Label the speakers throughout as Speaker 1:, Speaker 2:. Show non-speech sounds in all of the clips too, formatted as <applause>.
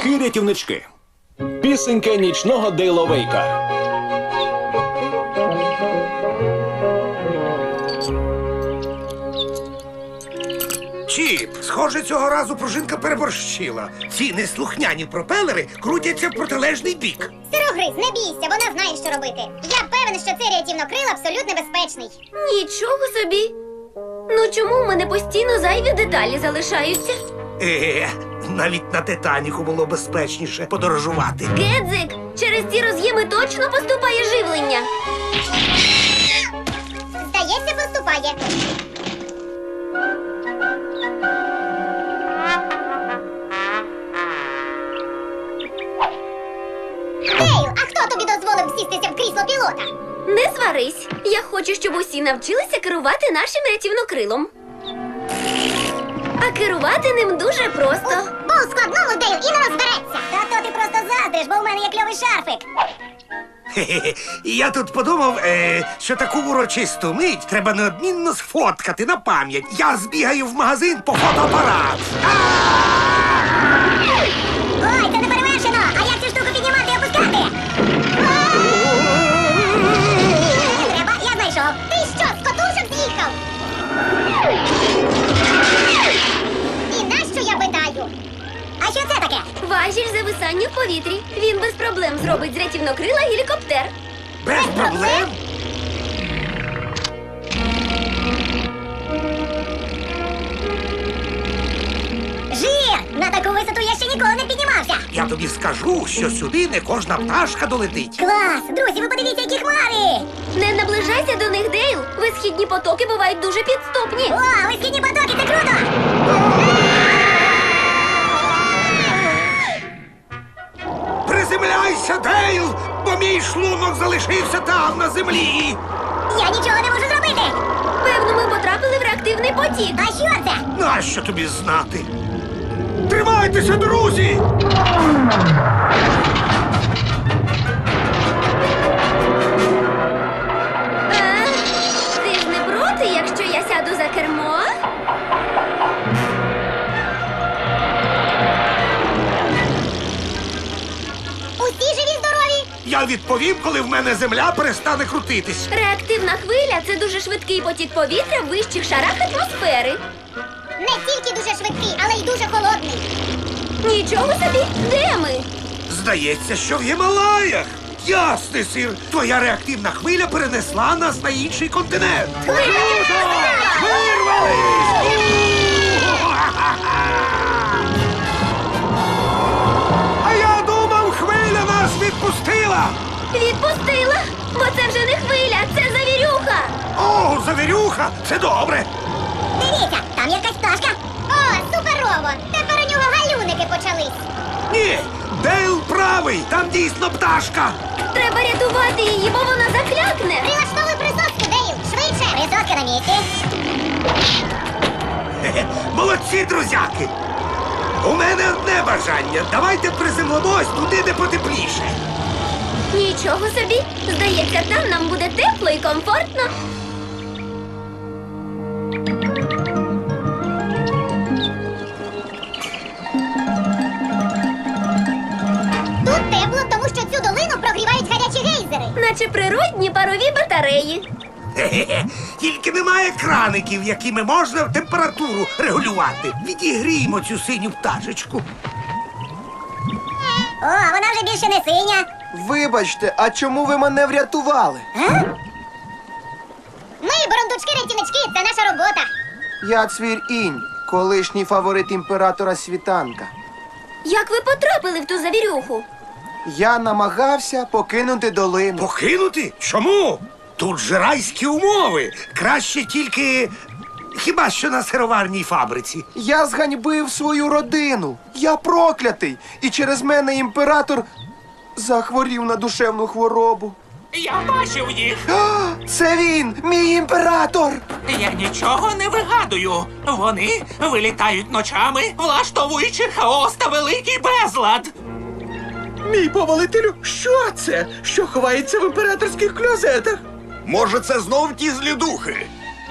Speaker 1: Бурундучки-рятівнички. Пісенька нічного Дейловейка.
Speaker 2: Чіп, схоже, цього разу пружинка переборщила. Ці неслухняні пропелери крутяться в протилежний бік.
Speaker 3: Сирогриз, не бійся, вона знає, що робити. Я певен, що цей рятівнокрил абсолютно безпечний.
Speaker 4: Нічого собі. Ну чому в мене постійно зайві деталі залишаються?
Speaker 2: Е, навіть на Титаніку було безпечніше подорожувати.
Speaker 4: Гедзик, через ці роз'єми точно поступає живлення.
Speaker 3: Здається, поступає. Дейл, а хто тобі дозволив сістися в крісло пілота?
Speaker 4: Не сварись. Я хочу, щоб усі навчилися керувати нашим рятівнокрилом. А керувати ним дуже просто.
Speaker 3: Бо у складному і не розбереться. Та то ти просто заздриш, бо в мене є кльовий шарфик.
Speaker 2: Хе-хе. Я тут подумав, е, що таку урочисту мить треба неодмінно сфоткати на пам'ять. Я збігаю в магазин по фотоапарат.
Speaker 3: Ой, А що це таке?
Speaker 4: Важіль зависання в повітрі. Він без проблем зробить з рятівнокрила гелікоптер.
Speaker 2: Без проблем.
Speaker 3: Жир! На таку висоту я ще ніколи не піднімався.
Speaker 2: Я тобі скажу, що сюди не кожна пташка долетить.
Speaker 3: Клас! Друзі, ви подивіться, які хмари!
Speaker 4: Не наближайся до них, Дейл. Висхідні потоки бувають дуже підступні.
Speaker 3: О, висхідні потоки, це круто!
Speaker 2: Приземляйся, Дейл, бо мій шлунок залишився там, на землі.
Speaker 3: Я нічого не можу зробити!
Speaker 4: Певно, ми потрапили в реактивний потік.
Speaker 3: А що це?
Speaker 2: Нащо тобі знати? Тримайтеся, друзі!
Speaker 4: Я
Speaker 2: відповім, коли в мене земля перестане крутитись.
Speaker 4: Реактивна хвиля це дуже швидкий потік повітря в вищих шарах атмосфери.
Speaker 3: Не тільки дуже швидкий, але й дуже холодний.
Speaker 4: Нічого собі, де ми?
Speaker 2: Здається, що в Гімалаях. Ясний сир, твоя реактивна хвиля перенесла нас на інший континент. Вирвались! Відпустила.
Speaker 4: Відпустила, бо це вже не хвиля, це завірюха.
Speaker 2: О, завірюха, це добре.
Speaker 3: Дивіться, там якась пташка. О, суперово! Тепер у нього галюники почались.
Speaker 2: Ні, Дейл правий, там дійсно пташка.
Speaker 4: Треба рятувати її, бо вона заклякне.
Speaker 3: Прилаштовуй присоску, Дейл, швидше. Присоска на місці.
Speaker 2: Хе-хе, Молодці, друзяки! У мене одне бажання. Давайте приземлимось туди, де потепліше.
Speaker 4: Нічого собі. Здається, там нам буде тепло і комфортно.
Speaker 3: Тут тепло, тому що цю долину прогрівають гарячі гейзери.
Speaker 4: Наче природні парові батареї. <laughs>
Speaker 2: Тільки немає краників, якими можна температуру регулювати. Відігріємо цю синю пташечку.
Speaker 3: О, а вона вже більше не синя.
Speaker 5: Вибачте, а чому ви мене врятували?
Speaker 3: Ми, бурундучки рятівнички, це наша робота.
Speaker 5: Я цвір інь, колишній фаворит імператора світанка.
Speaker 4: Як ви потрапили в ту завірюху?
Speaker 5: Я намагався покинути долину.
Speaker 2: Покинути? Чому? Тут же райські умови. Краще тільки. Хіба що на сироварній фабриці.
Speaker 5: Я зганьбив свою родину. Я проклятий. І через мене імператор захворів на душевну хворобу.
Speaker 6: Я бачив їх.
Speaker 5: А, це він, мій імператор.
Speaker 6: Я нічого не вигадую. Вони вилітають ночами, влаштовуючи хаос та великий безлад.
Speaker 7: Мій повелителю, що це? Що ховається в імператорських клозетах?
Speaker 8: Може, це знов ті злідухи?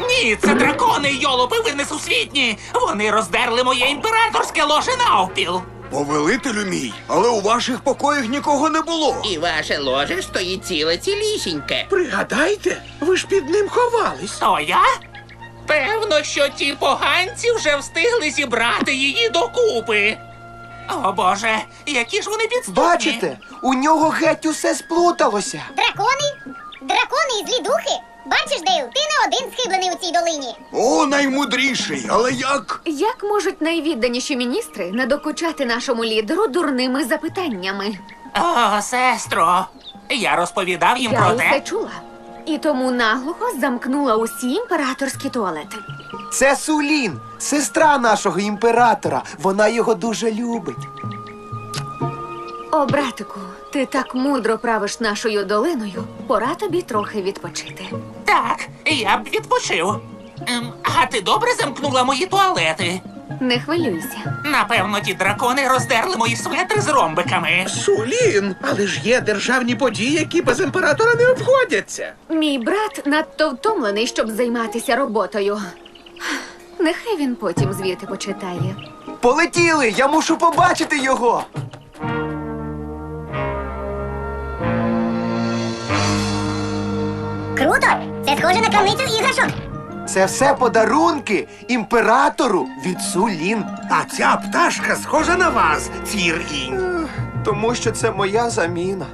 Speaker 6: Ні, це дракони, йолопи винесусвітні. Вони роздерли моє імператорське ложе навпіл.
Speaker 8: Повелителю мій, але у ваших покоях нікого не було.
Speaker 9: І ваше ложе стоїть ціле цілісіньке.
Speaker 7: Пригадайте, ви ж під ним ховались.
Speaker 6: То я? Певно, що ті поганці вже встигли зібрати її докупи. О боже, які ж вони підступні.
Speaker 5: Бачите, у нього геть усе сплуталося.
Speaker 10: Дракони? Дракони і злі духи? Бачиш, Дейл, ти не один схиблений у цій долині.
Speaker 8: О, наймудріший, але як?
Speaker 11: Як можуть найвідданіші міністри надокучати нашому лідеру дурними запитаннями?
Speaker 6: О, сестро, я розповідав їм
Speaker 11: Я
Speaker 6: про
Speaker 11: усе
Speaker 6: те.
Speaker 11: чула. І тому наглухо замкнула усі імператорські туалети.
Speaker 5: Це Сулін, сестра нашого імператора. Вона його дуже любить.
Speaker 11: О, братику, ти так мудро правиш нашою долиною. Пора тобі трохи відпочити.
Speaker 6: Так, я б відпочив. Ем, а ти добре замкнула мої туалети?
Speaker 11: Не хвилюйся.
Speaker 6: Напевно, ті дракони роздерли мої светри з ромбиками.
Speaker 7: Сулін, але ж є державні події, які без імператора не обходяться.
Speaker 11: Мій брат надто втомлений, щоб займатися роботою. Нехай він потім звіти почитає.
Speaker 5: Полетіли! Я мушу побачити його.
Speaker 10: Круто! Це схоже на крамницю іграшок.
Speaker 5: Це все подарунки імператору від Сулін.
Speaker 2: А ця пташка схожа на вас, інь.
Speaker 5: Тому що це моя заміна.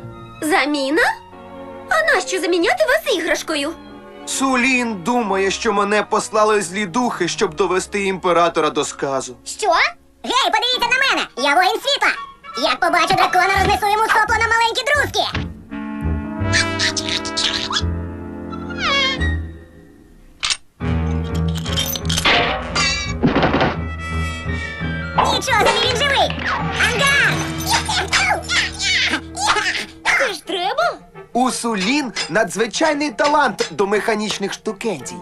Speaker 11: Заміна? А нащо заміняти вас іграшкою?
Speaker 5: Сулін думає, що мене послали злі духи, щоб довести імператора до сказу.
Speaker 10: Що? Гей, подивіться на мене! Я воїн світла! Як побачу дракона, рознесу йому сопло на маленькі друзки! Нічого він живий! Ага! Це ж треба?
Speaker 5: У Сулін надзвичайний талант до механічних штукенцій.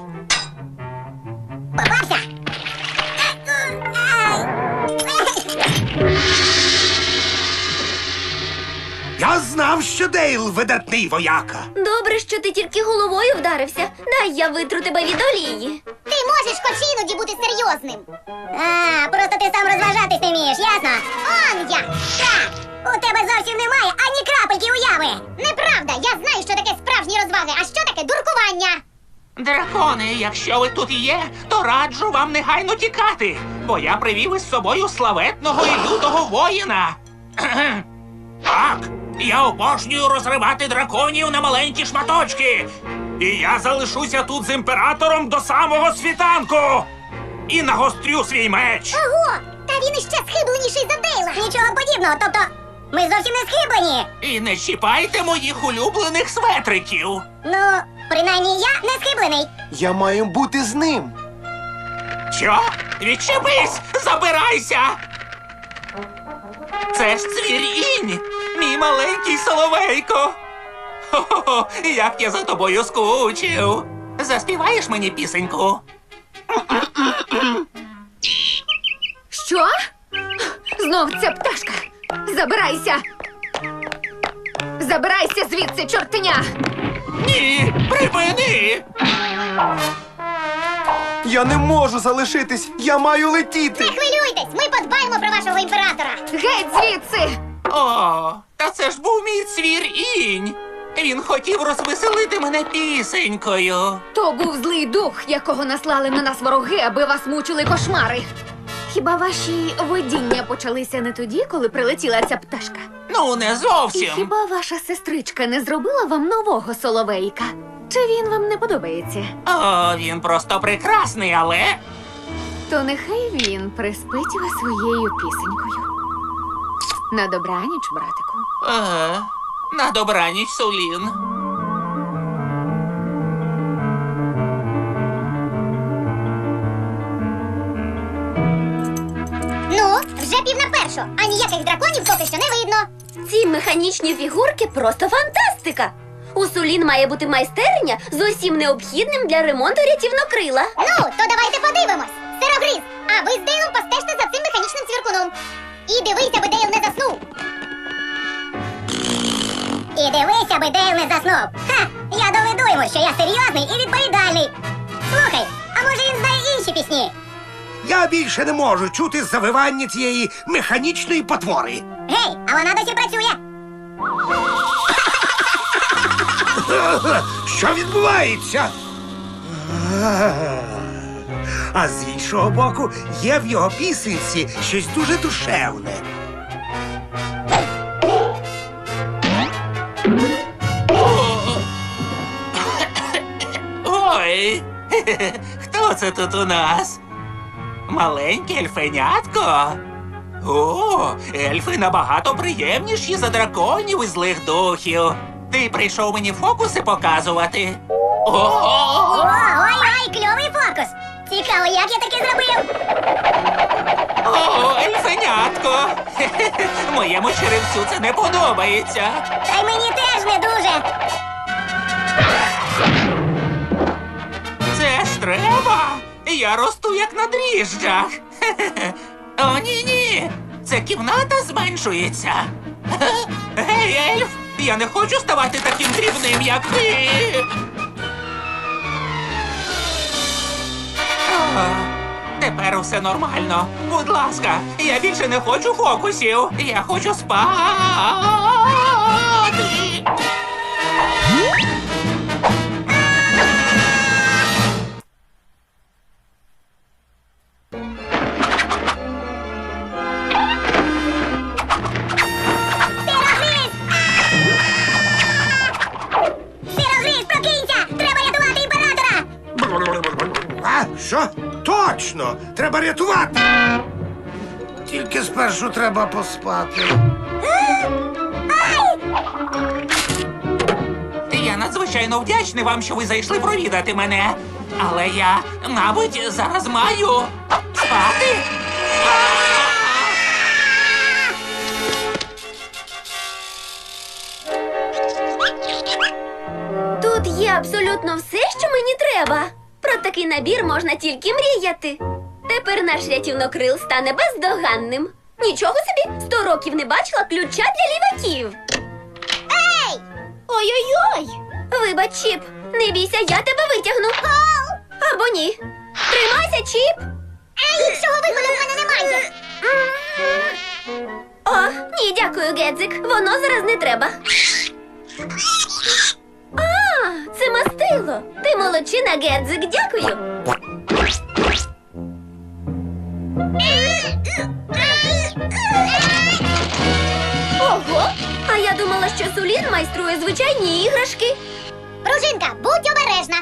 Speaker 2: Що Дейл видатний вояка.
Speaker 11: Добре, що ти тільки головою вдарився. Дай я витру тебе від олії.
Speaker 10: Ти можеш хоч іноді бути серйозним. А, просто ти сам розважатись не вмієш, ясно? Он як! Так! У тебе зовсім немає ані крапельки уяви! Неправда! Я знаю, що таке справжні розваги, а що таке дуркування!
Speaker 6: Дракони, якщо ви тут є, то раджу вам негайно тікати, бо я привів із собою славетного і лютого воїна. <clears throat> Так, я обожнюю розривати драконів на маленькі шматочки. І я залишуся тут з імператором до самого світанку. І нагострю свій меч.
Speaker 10: Ого! Та він іще схибленіший за Дейла! Нічого подібного, тобто ми зовсім не схиблені!
Speaker 6: І не чіпайте моїх улюблених светриків.
Speaker 10: Ну, принаймні я не схиблений.
Speaker 5: Я маю бути з ним.
Speaker 6: Що? Відчепись! Забирайся! Це ж цвірінь! Мій маленький соловейко! Хо-хо-хо, як я за тобою скучив! Заспіваєш мені пісеньку?
Speaker 11: Що? Знов ця пташка. Забирайся. Забирайся звідси, чортеня!
Speaker 6: Ні, припини!
Speaker 5: Я не можу залишитись. Я маю летіти.
Speaker 10: Не хвилюйтесь, ми подбаємо про вашого імператора.
Speaker 11: Геть звідси!
Speaker 6: О, та це ж був мій цвірінь! Він хотів розвеселити мене пісенькою.
Speaker 11: То був злий дух, якого наслали на нас вороги, аби вас мучили кошмари. Хіба ваші видіння почалися не тоді, коли прилетіла ця пташка?
Speaker 6: Ну, не
Speaker 11: І
Speaker 6: зовсім.
Speaker 11: хіба ваша сестричка не зробила вам нового соловейка? Чи він вам не подобається?
Speaker 6: О, він просто прекрасний, але.
Speaker 11: То нехай він приспить вас своєю пісенькою. На добраніч, братику.
Speaker 6: Ага. На добраніч, Сулін.
Speaker 10: Ну, вже пів на першу, а ніяких драконів поки що не видно.
Speaker 4: Ці механічні фігурки просто фантастика. У Сулін має бути майстерня з усім необхідним для ремонту рятівнокрила.
Speaker 10: Ну, то давайте подивимось. Сирогриз, а ви з Дейлом постежте за цим механічним цвіркуном. І дивися, би Дейл не заснув. І дивися, би Дейл не заснув. Ха! Я доведу йому, що я серйозний і відповідальний. Слухай, а може він знає інші пісні?
Speaker 2: Я більше не можу чути завивання цієї механічної потвори.
Speaker 10: Гей, а вона досі працює.
Speaker 2: Що відбувається? А з іншого боку, є в його пісенці щось дуже душевне.
Speaker 6: Ой, хто це тут у нас? Маленьке ельфенятко? О, ельфи набагато приємніші за драконів і злих духів. Ти прийшов мені фокуси показувати. О!
Speaker 10: О, ой-ой, кльовий фокус. Цікаво, як я таке зробив.
Speaker 6: О, ельфенятко! <laughs> Моєму черевцю це не подобається.
Speaker 10: Та й мені теж не дуже.
Speaker 6: Це ж треба. Я росту як на дріжджах. <laughs> О, ні, ні. Це кімната зменшується. <laughs> Гей, ельф! Я не хочу ставати таким дрібним, як ви. Тепер усе нормально. Будь ласка, я більше не хочу фокусів. Я хочу спати.
Speaker 10: Треба
Speaker 2: поспати.
Speaker 6: Я надзвичайно вдячний вам, що ви зайшли провідати мене. Але я, мабуть, зараз маю спати.
Speaker 4: Тут є абсолютно все, що мені треба. Про такий набір можна тільки мріяти. Тепер наш рятівнокрил стане бездоганним. Нічого собі, сто років не бачила ключа для ліваків.
Speaker 10: Ей!
Speaker 4: Ой-ой-ой! Вибач, Чіп, не бійся, я тебе витягну. Або ні. Тримайся, Чіп.
Speaker 10: А іншого виходу в мене немає.
Speaker 4: О, ні, дякую, Гедзик. Воно зараз не треба. А, це мастило. Ти молодчина, Гедзик, дякую. Ого! А я думала, що Сулін майструє звичайні іграшки.
Speaker 10: Пружинка, будь обережна,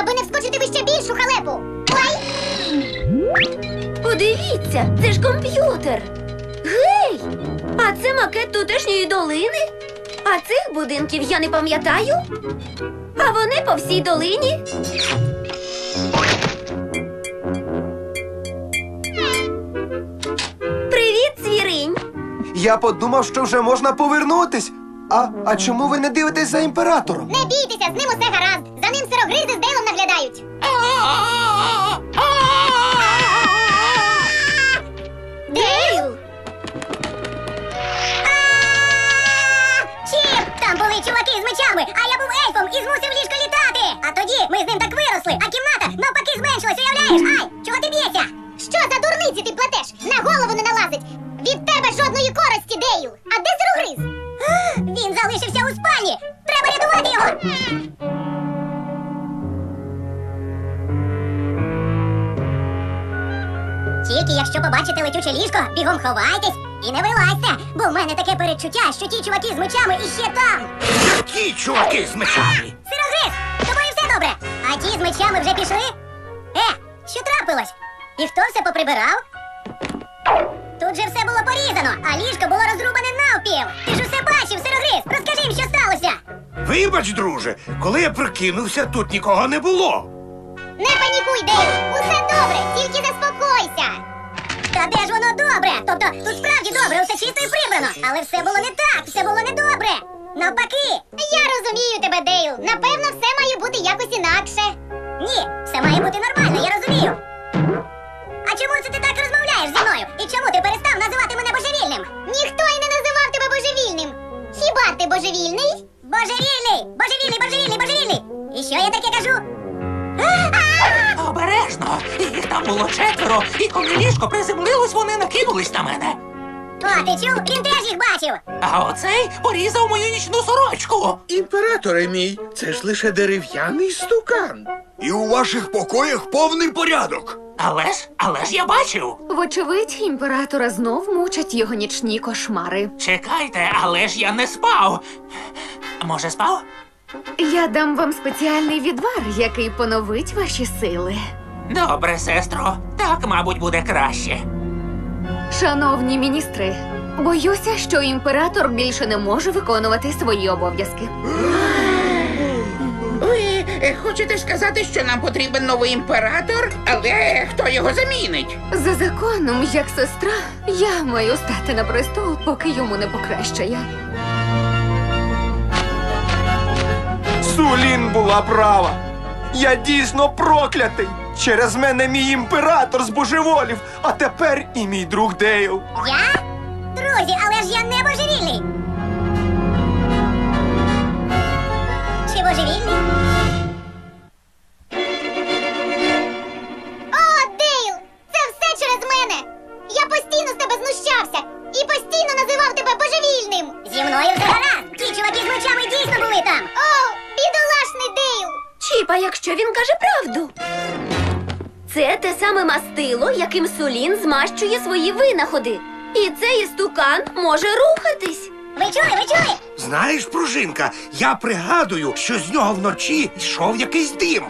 Speaker 10: аби не вскочити в ще більшу халепу. Ой!
Speaker 4: Подивіться, це ж комп'ютер. Гей! А це макет тутешньої долини. А цих будинків я не пам'ятаю. А вони по всій долині.
Speaker 5: Я подумав, що вже можна повернутись. А, а чому ви не дивитесь за імператором?
Speaker 10: Не бійтеся, з ним усе гаразд. За ним сирогризи з Дейлом наглядають.
Speaker 4: Дейл!
Speaker 10: Чіп! Там були чуваки з мечами, а я був ельфом і змусив ліжко літати. А тоді ми з ним так виросли, а кімната навпаки зменшилась, уявляєш? Ай, чого ти б'єшся? Що за дурниці ти плетеш? На голову не налазить. Від тебе жодної користі, Дейл. А де сирогриз? Він залишився у спальні. Треба рятувати його. Тільки якщо побачите летюче ліжко, бігом ховайтесь і не вилазьте, бо в мене таке передчуття, що ті чуваки з мечами іще там.
Speaker 2: Які чуваки з мечами?
Speaker 10: Сирогриз, з тобою все добре. А ті з мечами вже пішли? Е, що трапилось? І хто все поприбирав? Тут же все було порізано, а ліжко було розрубане навпіл. Ти ж усе бачив, сирогриз. Розкажи їм, що сталося.
Speaker 2: Вибач, друже, коли я прокинувся, тут нікого не було.
Speaker 10: Не панікуй, Дейл! Усе добре, тільки заспокойся. Та де ж воно добре? Тобто тут справді добре, усе чисто і прибрано. Але все було не так, все було не добре. Навпаки. Я розумію тебе, Дейл. Напевно, все має бути якось інакше. Ні, все має бути нормально, я розумію. А чому це ти так розмовляєш зі мною? І чому ти перестав називати мене божевільним? Ніхто і не називав тебе божевільним. Хіба ти божевільний? Божевільний! Божевільний, божевільний, божевільний! І що я таке кажу?
Speaker 6: Обережно! Їх там було четверо, і коли ліжко приземлилось, вони накинулись на мене.
Speaker 10: О, ти чув? Він теж їх бачив.
Speaker 6: А оцей порізав мою нічну сорочку.
Speaker 7: Імператоре мій, це ж лише дерев'яний стукан.
Speaker 8: І у ваших покоях повний порядок.
Speaker 6: Але ж, але ж я бачив.
Speaker 11: Вочевидь, імператора знов мучать його нічні кошмари.
Speaker 6: Чекайте, але ж я не спав. Може, спав?
Speaker 11: Я дам вам спеціальний відвар, який поновить ваші сили.
Speaker 6: Добре, сестро. Так, мабуть, буде краще.
Speaker 11: Шановні міністри, боюся, що імператор більше не може виконувати свої обов'язки.
Speaker 9: Е, хочете сказати, що нам потрібен новий імператор? Але хто його замінить?
Speaker 11: За законом, як сестра, я маю стати на престол, поки йому не покращає.
Speaker 5: Сулін була права. Я дійсно проклятий. Через мене мій імператор збожеволів, а тепер і мій друг Дейл.
Speaker 10: Я? Друзі, але ж я не божевільний. Чи божевільний?
Speaker 4: Саме мастило, яким Сулін змащує свої винаходи. І цей істукан може рухатись.
Speaker 10: Ви чули, ви чули?
Speaker 2: Знаєш, пружинка, я пригадую, що з нього вночі йшов якийсь дим.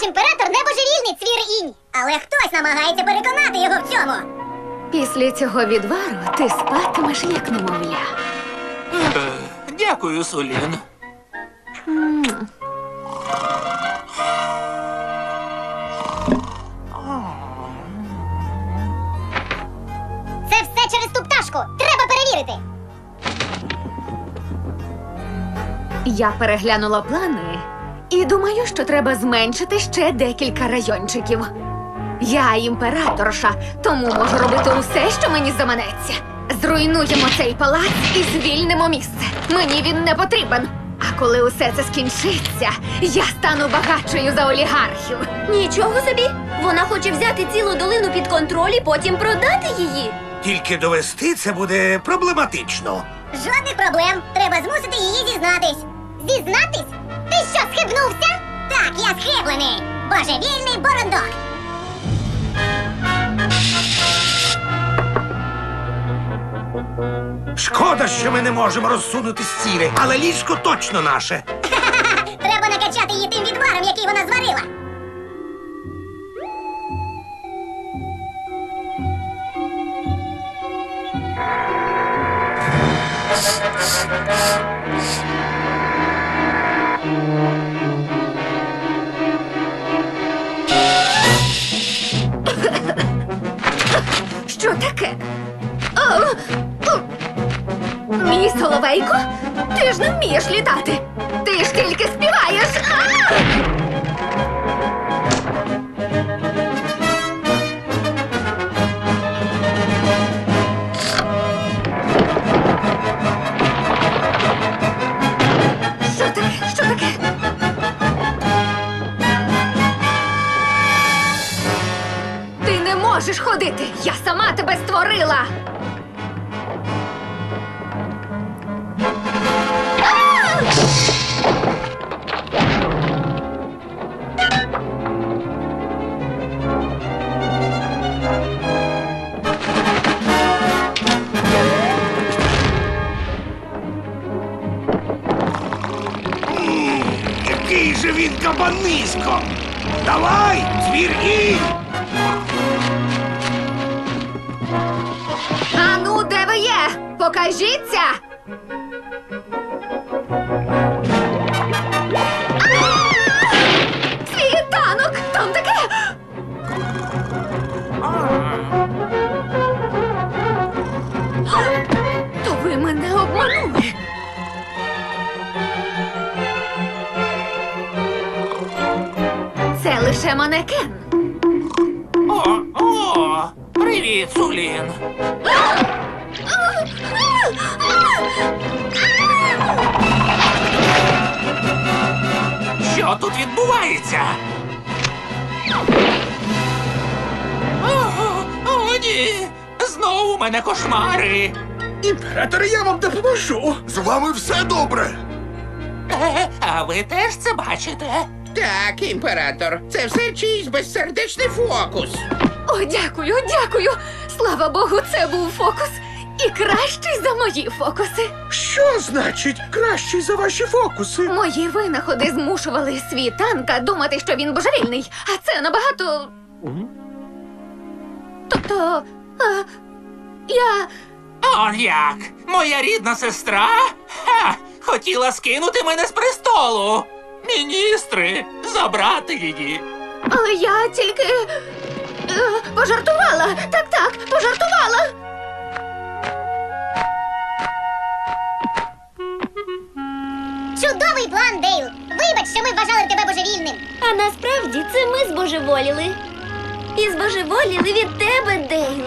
Speaker 10: Ваш імператор не божевільний цвір інь, але хтось намагається переконати його в цьому.
Speaker 11: Після цього відвару ти спатимеш як немовля.
Speaker 6: Е, Дякую, Сулін.
Speaker 10: Це все через ту пташку. Треба перевірити.
Speaker 11: Я переглянула плани і думаю, що треба зменшити ще декілька райончиків. Я імператорша, тому можу робити усе, що мені заманеться. Зруйнуємо цей палац і звільнимо місце. Мені він не потрібен. А коли усе це скінчиться, я стану багатшою за олігархів.
Speaker 4: Нічого собі. Вона хоче взяти цілу долину під контроль і потім продати її.
Speaker 2: Тільки довести це буде проблематично.
Speaker 10: Жодних проблем. Треба змусити її зізнатись. Зізнатись? Ти що, схибнувся? Так, я схиблений. Божевільний борондок.
Speaker 2: Шкода, що ми не можемо розсунути стіни, але ліжко точно наше. <laughs>
Speaker 10: Треба накачати її тим відваром, який вона зварила.
Speaker 11: Що таке? О! Мій соловейко? Ти ж не вмієш літати. Ти ж тільки співаєш. А! робити? Я сама тебе створила. Який же
Speaker 2: він кабанисько! Давай,
Speaker 11: звір інь! Покажіться! Світанок! Там таке! То ви мене обманули. Це лише манекен.
Speaker 6: О, о, привіт, Сулін. Що тут відбувається? О, о, ні! Знову у мене кошмари.
Speaker 7: Імператоре, я вам допоможу.
Speaker 8: З вами все добре.
Speaker 6: Е, а ви теж це бачите?
Speaker 9: Так, імператор, це все чийсь безсердечний фокус.
Speaker 11: О, дякую, дякую. Слава Богу, це був фокус. І кращий за мої фокуси.
Speaker 7: Що значить кращий за ваші фокуси?
Speaker 11: Мої винаходи змушували світанка думати, що він божевільний, а це набагато. Тобто. А, я.
Speaker 6: Он як? Моя рідна сестра? Ха! Хотіла скинути мене з престолу. Міністри, забрати її.
Speaker 11: Але я тільки. Е, пожартувала. Так, так, пожартувала.
Speaker 10: Чудовий план, Дейл! Вибач, що ми вважали тебе божевільним.
Speaker 4: А насправді це ми збожеволіли. І збожеволіли від тебе, Дейл.